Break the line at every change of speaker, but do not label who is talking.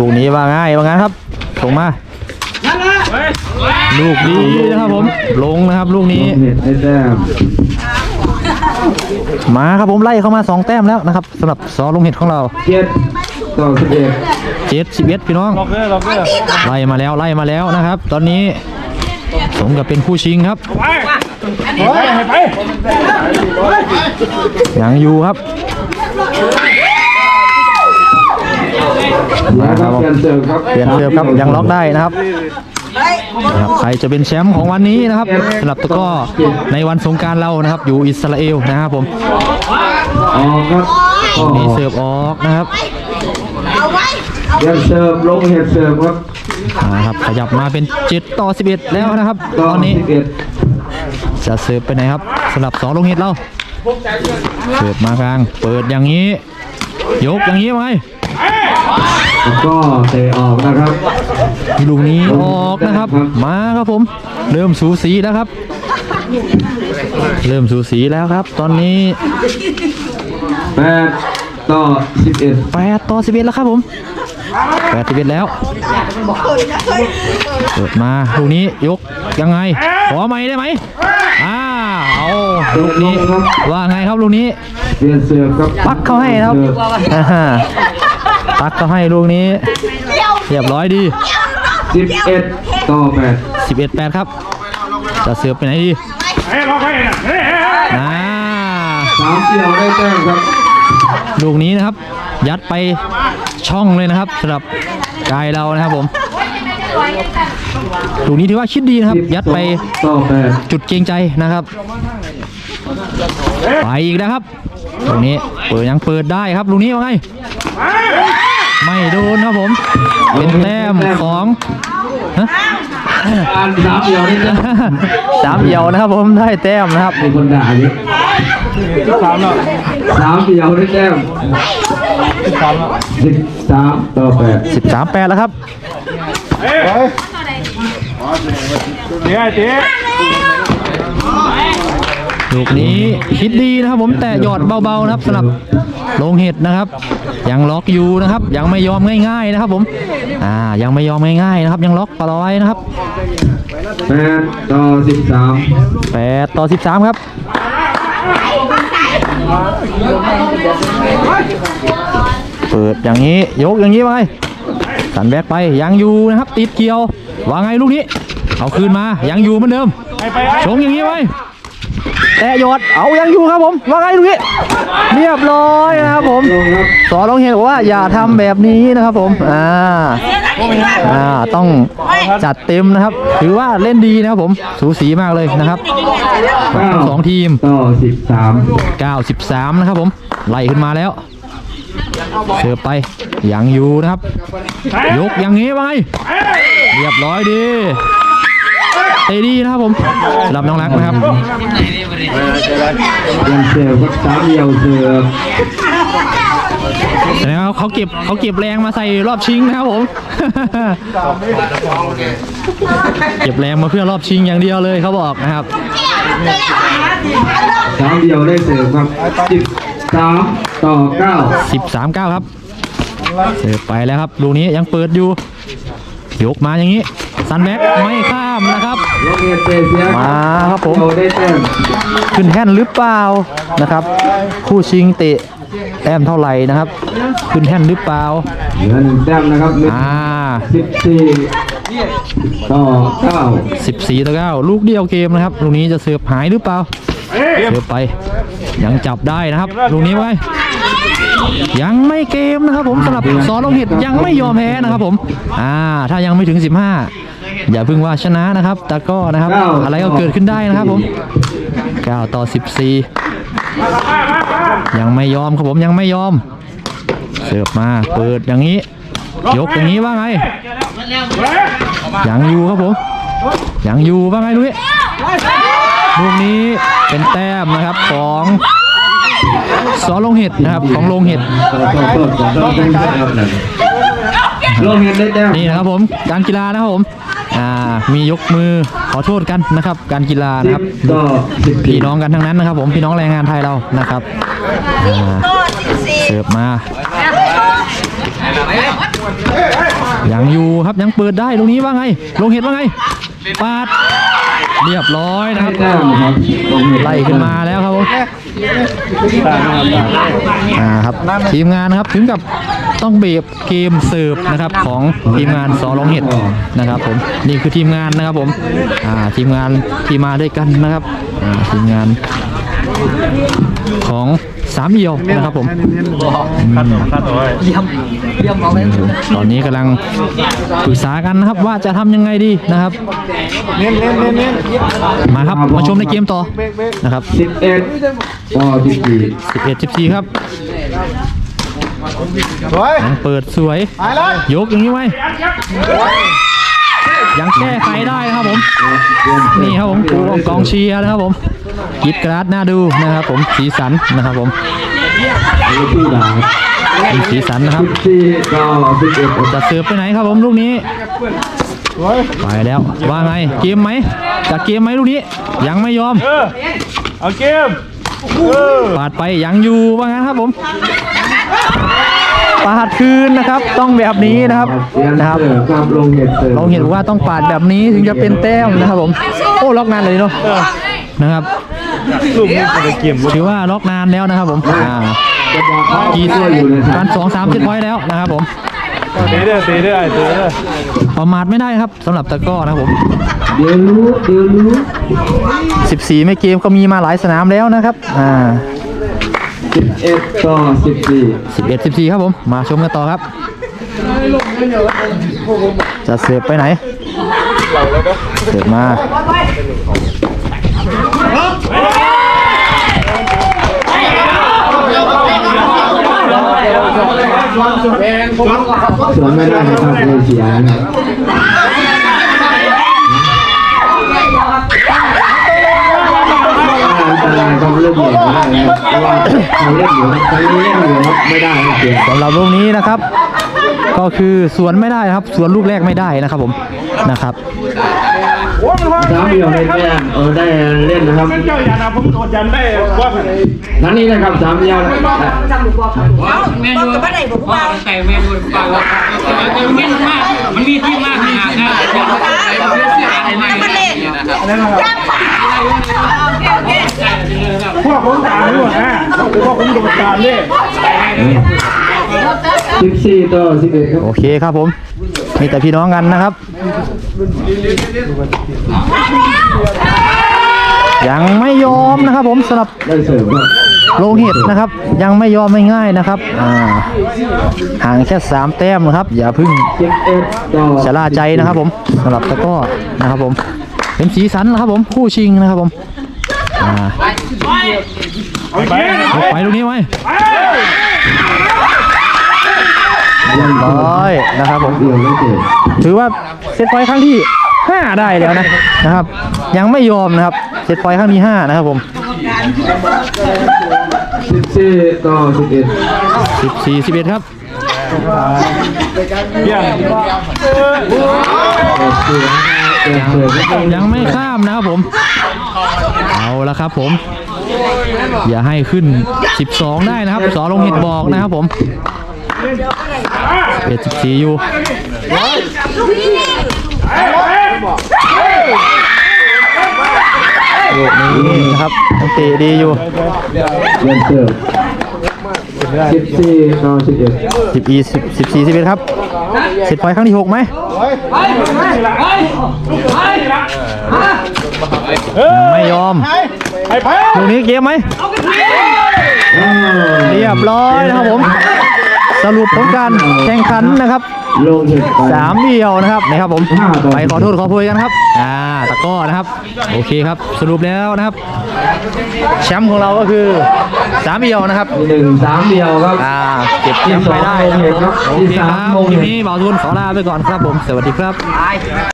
ลูกนี้ว่าง่ายว่างั้นครับส่งมาลูกดีนะครับผม ลงนะครับลูกนี้ มาครับผมไล่เข้ามาสองแต้มแล้วนะครับสำหรับซอลุงเห็ดของเรา
เจ็ดต่อสิบเอ็ด
เจ็ดสิบเอ็ดพี่น้อง ไล่มาแล้วไล่มาแล้วนะครับ ตอนนี้สมกับเป็นคู่ชิงครับยังอยู่ครับ
นะครับเปลี่ยนเสิร์ฟครับ
เปลี่ยนเสิร์ฟครับยังล็อกได้นะครับนะครับใครจะเป็นแชมป์ของวันนี้นะครับสำหรับตะกร้อในวันสงกรารเรานะครับ อยู่อิสราเอลนะครับผม
ออกครับออก
นี่เสิร์ฟออกนะครับ
เปลี่ยนเสิร์ฟลงเห็ดเสิร์ฟครับ
นะครับขยับมาเป็น7ต่อ 11 แล้วนะครับ
ต่
ต
อ
อนนี้
สิบเอ็ด
จะเสิร์ฟไปไหนครับสำหรับสองลงเห็ดเราเสิร์ฟมากลาง เปิดอย่างนี้ ยกอย่างนี้ไหม
แล้ว ก็เตะออกนะครับ
ลูกนี้ออกนะครับ มาครับผม เริ่มสูสีแล้วครับ เริ่มสูสีแล้วครับ ตอนนี้
แปดต่อสิบเอ็ด
8ต่อ11แล้วครับผม8 11แล้วเปิดมาลูกนี้ยกยังไง ขอไม่ได้ไหมอ่าเอาลูกนี้ว่าไงครับลูกนี้
เปลี่ยนเสิร์ฟครับ
ปักเข้าให้นะครับ อ่าฮะปักเข้าให้ลูกนี้ เรียบร้อยดี
สิบเอ็ดต่อแปด
11 8 ครับ จะเสือไปไหนดีอ่า
สามเสี่ยวได้แต้มครับ
ลูกนี้นะครับ ยัดไปช่องเลยนะครับสำหรับกายเรานะครับผมลูกนี้ถือว่าคิดดีนะครับ ยัดไป
ต่อแปด
จุดเกรงใจนะครับ ไปอีกแล้วครับตรงนี้เปิดยังเปิดได้ครับลูกนี้ว่าไง ไม่โดนครับผมเป็นแต้มของฮะ
อันสามเสี่ยวได้แต้ม
สามเหี่ยวนะครับผมได้แต้มนะครับ
มีคนด่าเยอะสามเสี่ยวได้แต้มสิบสามต่อแปด
13แปดแล้วครับลูกนี้คิดดีนะครับผมแต่หยอดเบาๆนะครับสำหรับ ลงเห็ดนะครับ ยังล็อกอยู่นะครับ ยังไม่ยอมง่ายๆนะครับผมอ่ายังไม่ยอมง่ายๆนะครับ ยังล็อกปล่อยนะครับ
แปดต่อสิบสาม
8ต่อ13 ครับเปิดอย่างนี้ยกอย่างนี้ไปสันแบกไปยังอยู่นะครับ ติดเกี่ยวว่าไงลูกนี้เอาคืนมายังอยู่เหมือนเดิมชงอย่างนี้ไว้ แต่หยอดเอายังอยู่ครับผมว่าไงลูกนี้เรียบร้อยนะครับผม
ลงครับ
สอนลงเห็นบอกว่าอย่าทำแบบนี้นะครับผมอ่าอ่าต้องจัดเต็มนะครับ ถือว่าเล่นดีนะครับผมสูสีมากเลยนะครับ
เก้า
ทั้งสองทีม
ต่อสิบสาม
93นะครับผมไล่ขึ้นมาแล้วเสิร์ฟไปยังอยู่นะครับ ยกอย่างนี้ไปเรียบร้อยดี เตะดีนะครับผมสำหรับน้องรักนะครับ
เปลี่ยนเสิร์ฟครับสามเดี่ยวเสิร์ฟ
แสดงว่าเขาเก็บเขาเก็บแรงมาใส่รอบชิงนะครับผม เก็บแรงมาเพื่อรอบชิงอย่างเดียวเลยเขาบอกนะครับ
สามเดี่ยวได้เสิร์ฟครับสิบสามต่อเก้า
13 9ครับเสิร์ฟไปแล้วครับลูกนี้ยังเปิดอยู่ยกมาอย่างนี้ ซันแบ็กไม่ข้ามนะครับ
ลงเงินเตะเสีย
มาครับผม
เดี่ยวได้แต้ม
ขึ้นแท่นหรือเปล่านะครับ คู่ชิงเตะแต้มเท่าไหร่นะครับ ขึ้นแท่นหรือเปล่า
เหลือหนึ่งแต้มนะครับ
อ่า
สิบสี่ต่อเก้า
14ต่อ9ลูกเดียวเกมนะครับ ลูกนี้จะเสิร์ฟหายหรือเปล่าเสิร์ฟไป ยังจับได้นะครับ ลูกนี้ไว้ ยังไม่เกมนะครับผมสำหรับสอนลงเห็ดยังไม่ยอมแพ้นะครับผม อ่า ถ้ายังไม่ถึง15 อย่าเพิ่งว่าชนะนะครับแต่ก็นะครับ อะไรก็เกิดขึ้นได้นะครับผม9ต่อ 14 ยังไม่ยอมครับผมยังไม่ยอม เสิร์ฟมาเปิดอย่างนี้ ยกอย่างนี้ว่าไง ยังอยู่ครับผม ยังอยู่ว่าไงลุยลูกนี้เป็นแต้มนะครับของสอลงเห็ดนะครับของลงเห็ด
ต่อต่อต่อต่อต่อต่อต่อลงเงินได้แต้ม
นี่นะครับผมการกีฬานะครับผม อ่ามียกมือขอโทษกันนะครับ การกีฬานะ
สิ
ครับบ
ต่อสิบ
พี่น้องกันทั้งนั้นนะครับ ผมพี่น้องแรงงานไทยเรานะครับอ่าเสิร์ฟมายังอยู่ครับยังเปิดได้ลูกนี้ว่าไง ลงเห็ดว่าไงปาดเรียบร้อยนะค
ให้
รับ
แต้มครับลงเห็ด
ไล่ขึ้นมาแล้วครับผมอ่าครับทีมงานนะครับถึงกับ ต้องเบรกเกมเสิร์ฟนะครับของทีมงานสอลองเห็ดนะครับผมนี่คือทีมงานนะครับผมอ่าทีมงานที่มาด้วยกันนะครับอ่าทีมงานของสามเอียวนะครับผมตอนนี้กำลังปรึกษากันนะครับว่าจะทำยังไงดีนะครับ
เน้นเน้นเน้นเน้น
มาครับมาชมในเกมต่อนะครับ
สิบเอ็ดต่อสิบสี่
11 14ครับ
สวย
ยังเปิดสวย
ไปเลย
ยกอย่างนี้ไว้ยังแก้ไขได้นะครับผม นี่ครับผมกูกองเชียร์นะครับผมกรีดกราดน่าดูนะครับผมสีสันนะครับผม
ไม่ผู้ด่า
มีสีสันนะครับ
สิบสี่ต่อสิบเอ็ด
จะเสิร์ฟไปไหนครับผมลูกนี้
สวย
ไปแล้วว่าไงเกมไหมจะเกมไหมลูกนี้ ยังไม่ยอม
เออเอาเกมเออ
ปาดไปยังอยู่ว่างั้นครับผม ปาดคืนนะครับ ต้องแบบนี้นะครับ
นะ
ครับ
เสิร์ฟครับลงเห็ดเรา
เห็นว่าต้องปาดแบบนี้ถึงจะเป็นแต้มนะครับผมโอ้ล็อกนานเลยเนาะนะครับ
ลูกนี้เป็นเกม
ถือว่าล็อกนานแล้วนะครับผมอ่า
กี่ตัวอยู่นะ
กา
รั
ร
บ
สองสามเจ็ดพอยต์แล้วนะครับผม
เตะเด้อเตะเด้อเตะเด้อ
ประมาทไม่ได้ครับสำหรับตะก้อนะครับผม
เดี๋ยวรู้เดี๋ยวรู้
14ไม่เกมก็มีมาหลายสนามแล้วนะครับอ่า
สิบเอ็ดต่อสิบสี่
11 14ครับผม มาชมกันต่อครับ จะเสิร์ฟไปไหนเสิร์ฟมา
สวนไม่ได้นะครับเลยเสียนะครับ อันตรายต้องเล่นใหญ่ไม่ได้นะครับเพราะว่าเขาเล่นอยู่ครับตอนนี้เล่นอยู่ครับไม่ได้ครับเสีย
สำหรับลูกนี้นะครับ ก็คือสวนไม่ได้ครับสวนลูกแรกไม่ได้นะครับผมนะครับ
สามเดียวในแต้มเออได้เล่นนะครับ
เจ้าอย่านะผมโดนยันได้ว่า
นั้นนี้นะครับสามเดียวนะ
บอกกับว่าไหนบอกว่า
แต่เมนูปากมันมีมากมันมีที่มากขนาดนั้นอยากให้เสียอะไรไม่ได้นะครับ
พวกผมตามด้วยนะพวกผมโดนตามด้วย
สิบสี่ต่อสิบเอ็ดครับ
โอเคครับผม มีแต่พี่น้องกันนะครับ ยังไม่ยอมนะครับผมสำหรับ
ได้เสริมครับ
โลหิตนะครับ ยังไม่ยอมไม่ง่ายนะครับ อ่า ห่างแค่สามแต้มนะครับ อย่าเพึ่ง
สิบเอ็ดต่อ
ชะล่าใจนะครับผมสำหรับตะกร้อนะครับผม เป็นสีสันนะครับผม คู่ชิงนะครับผม อ่า
ไป
ยกไปลูกนี้ไว้เรียบร้อยนะครับผม
เดียวไม่เจ็บ
ถือว่าเซตพอยต์ครั้งที่ 5 ได้แล้วนะนะครับ ยังไม่ยอมนะครับเซตพอยต์ครั้งที่ 5 นะครับผม
สิบสี่ต่อสิบเอ็ด
14 11ครับ
เยี่ยม
ยังไม่ข้ามนะครับผม เอาละครับผม อย่าให้ขึ้น 12 ได้นะครับสอลงเห็ดบอกนะครับผมเอ็ด14อยู่ลูกนี้นะครับตะดีอยู่
เรียนเสริมสิบสี่ต่อสิบสิบสี่
สิบเอ็ดครับเสร็จไฟครั้งที่หกไหมไม่ยอม
ไปไป
ลูกนี้เกมไหมเรียบร้อยนะครับผม สรุปผลการแข่งขันนะครับ
ลงเห็ดไป
สามเดียวนะครับนะครับผม
ห้าต่อ
ไปขอโทษขอโพยกันครับอ่าตะกร้อนะครับ โอเคครับสรุปแล้วนะครับแชมป์ของเราก็คือสามเดียวนะครับ
หนึ่งสามเดียวครับ
อ่าเก็บแชมป์ไปได้นะครับโอเคครับคลิปนี้บ่าวทุนขอลาไปก่อนครับผม สวัสดีครับ